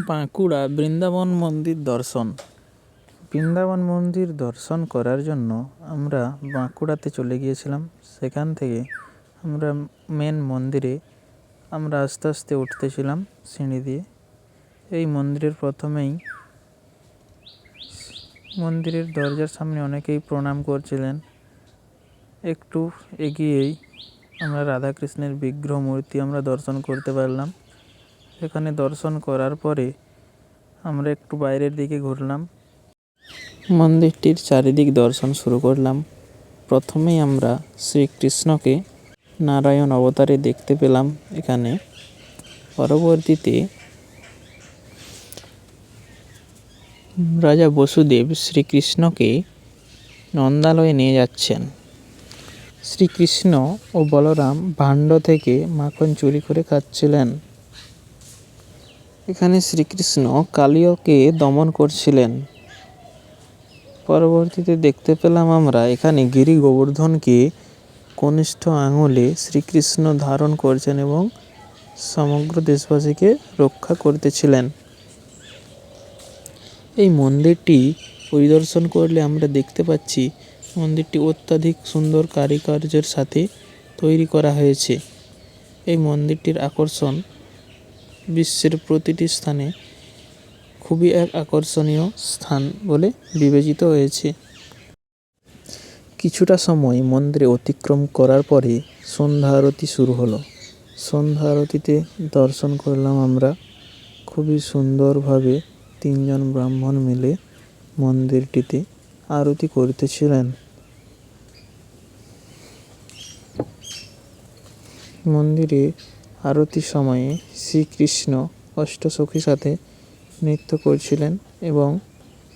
বাঁকুড়া বৃন্দাবন মন্দির দর্শন। বৃন্দাবন মন্দির দর্শন করার জন্য আমরা বাঁকুড়াতে চলে গিয়েছিলাম। সেখান থেকে আমরা মেন মন্দিরে আমরা আস্তে আস্তে উঠতেছিলাম সিঁড়ি দিয়ে। এই মন্দিরের প্রথমেই মন্দিরের দরজার সামনে অনেকেই প্রণাম করছিলেন। একটু এগিয়েই আমরা রাধাকৃষ্ণের বিগ্রহ মূর্তি আমরা দর্শন করতে পারলাম। এখানে দর্শন করার পরে আমরা একটু বাইরের দিকে ঘুরলাম। মন্দিরটির চারিদিক দর্শন শুরু করলাম। প্রথমেই আমরা শ্রীকৃষ্ণকে নারায়ণ অবতারে দেখতে পেলাম এখানে। পরবর্তীতে রাজা বসুদেব শ্রীকৃষ্ণকে নন্দালয়ে নিয়ে যাচ্ছেন। শ্রীকৃষ্ণ ও বলরাম ভাণ্ড থেকে মাখন চুরি করে খাচ্ছিলেন। এখানে শ্রীকৃষ্ণ কালিয়কে দমন করছিলেন। পরবর্তীতে দেখতে পেলাম আমরা, এখানে গিরি গোবর্ধনকে কনিষ্ঠ আঙুলে শ্রীকৃষ্ণ ধারণ করছেন এবং সমগ্র দেশবাসীকে রক্ষা করতেছিলেন। এই মন্দিরটি পরিদর্শন করলে আমরা দেখতে পাচ্ছি, মন্দিরটি অত্যাধিক সুন্দর কারুকার্যের সাথে তৈরি করা হয়েছে। এই মন্দিরটির আকর্ষণ বিশ্বের প্রতিটি স্থানে খুবই এক আকর্ষণীয় স্থান বলে বিবেচিত হয়েছে। কিছুটা সময় মন্দিরে অতিক্রম করার পরে সন্ধ্যা আরতি শুরু হলো। সন্ধ্যা আরতিতে দর্শন করলাম আমরা। খুবই সুন্দরভাবে তিনজন ব্রাহ্মণ মিলে মন্দিরটিতে আরতি করতেছিলেন। মন্দিরে আরতির সময়ে শ্রীকৃষ্ণ অষ্টসখীর সাথে নৃত্য করছিলেন এবং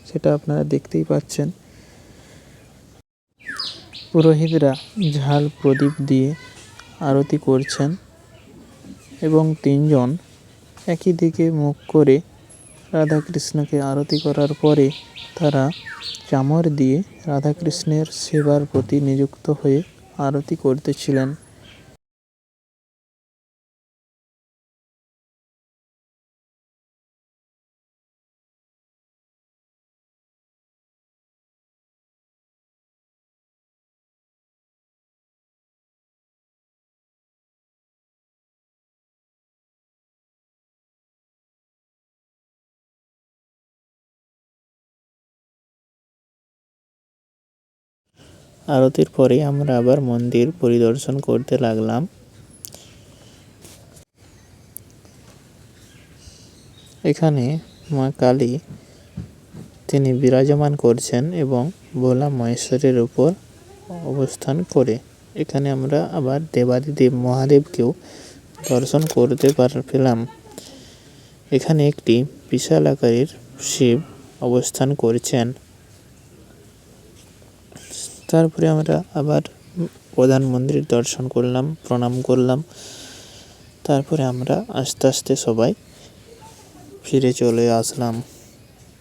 সেটা আপনারা দেখতেই পাচ্ছেন। পুরোহিতরা ঝাল প্রদীপ দিয়ে আরতি করছেন এবং তিনজন একই দিকে মুখ করে রাধাকৃষ্ণকে আরতি করার পরে তারা চামর দিয়ে রাধাকৃষ্ণের সেবার প্রতি নিযুক্ত হয়ে আরতি করতেছিলেন আরতির পরে আমরা আবার মন্দির পরিদর্শন করতে লাগলাম। এখানে মা কালী, তিনি বিরাজমান করছেন এবং ভোলা মহেশ্বরের উপর অবস্থান করে। এখানে আমরা আবার দেবাদিদেব মহাদেবকেও দর্শন করতে পেলাম। এখানে একটি বিশাল আকারের শিব অবস্থান করছেন। তারপরে আমরা আবার প্রধান মন্দির দর্শন করলাম, প্রণাম করলাম। তারপরে আমরা আস্তে আস্তে সবাই ফিরে চলে আসলাম।